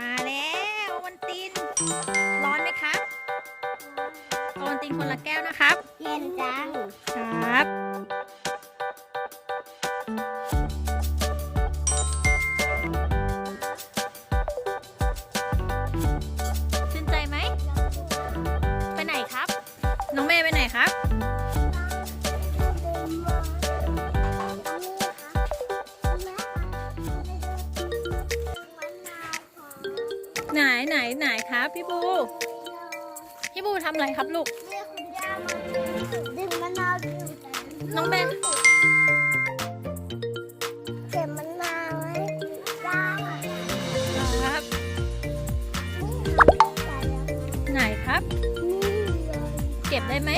มาแล้วโอวันติน ร้อนไหมครับโอวันตินคนละแก้วนะครับ เย็นจัง ครับ ชื่นใจไหม ไปไหนครับ น้องเมย์ไปไหนครับ ไหนไหนไหนครับพี่บูพี่บูทำอะไรครับลูกดึงมะนาวดื่น้องเบนเก็บมะนาวไว้จ้าครับ ไหนครับ เก็บได้ไหม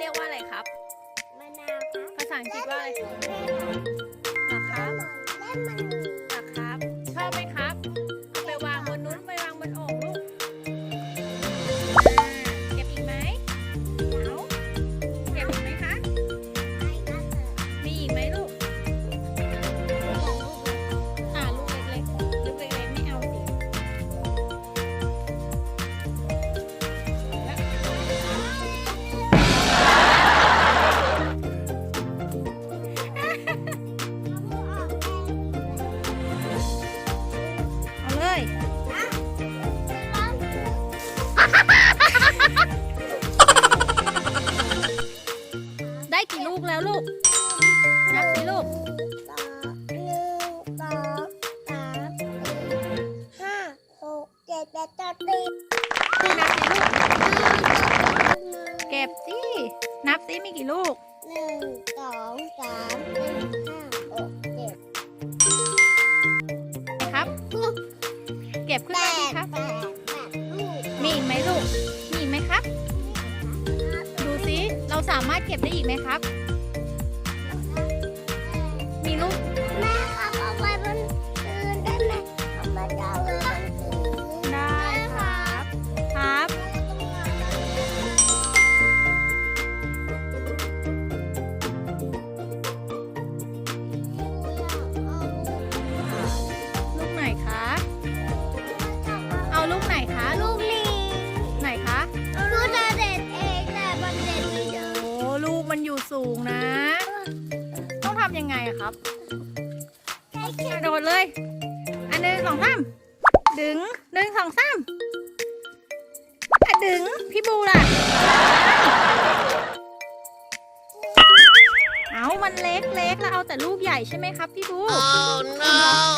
เรียกว่าอะไรครับ มะนาวครับภาษาอังกฤษว่าอะไรเหรอครับ นับสิมีกี่ลูก หนึ่งสองสามสี่ห้าหกเจ็ดครับ เก็บขึ้นแปมาสิดครับ แปดแปดลูกมีอีกไหมลูก มีอีกไหมครับ ดูสิเราสามารถเก็บได้อีกไหมครับ มีลูก ดดเลย อันหนึ่งสองสามดึงหนึ่งสองสามอะดึงพี่บูล่ะ เอามันเล็กเล็กแล้วเอาแต่ลูกใหญ่ใช่ไหมครับพี่บู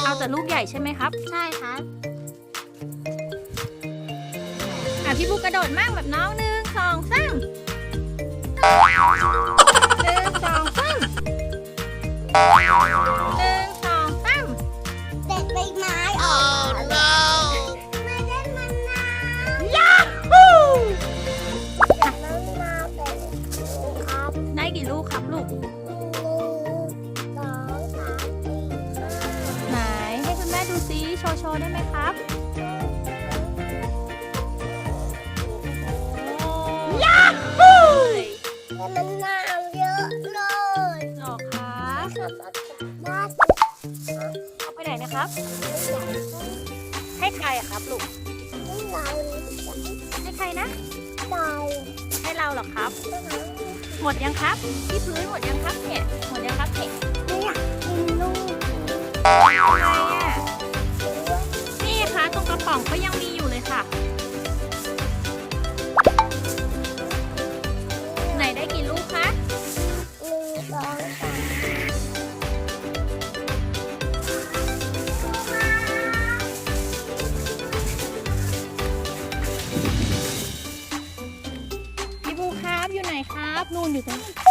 เอาแต่ลูกใหญ่ใช่ไหมครับ ใช่ครับอะพี่บูกระโดดมากแบบน้องหนึ่งสองสามหนึ่งสองสาม กครับลูกหนึ่งสองสามสี่ห้าไหนให้คุณแม่ดูซิโชว์โชว์ได้ไหมครับยาฮูแต่มันนาวเยอะเลยหรอครับสามารถกลับบ้านเอาไปไหนนะครับ ให้ใครอะครับลูกไม่เราให้ใครนะเราให้เราเหรอครับ หมดยังครับ ที่พื้นหมดยังครับเนี่ยหมดยังครับเนี่ยไม่อยากกินลูก Thank you.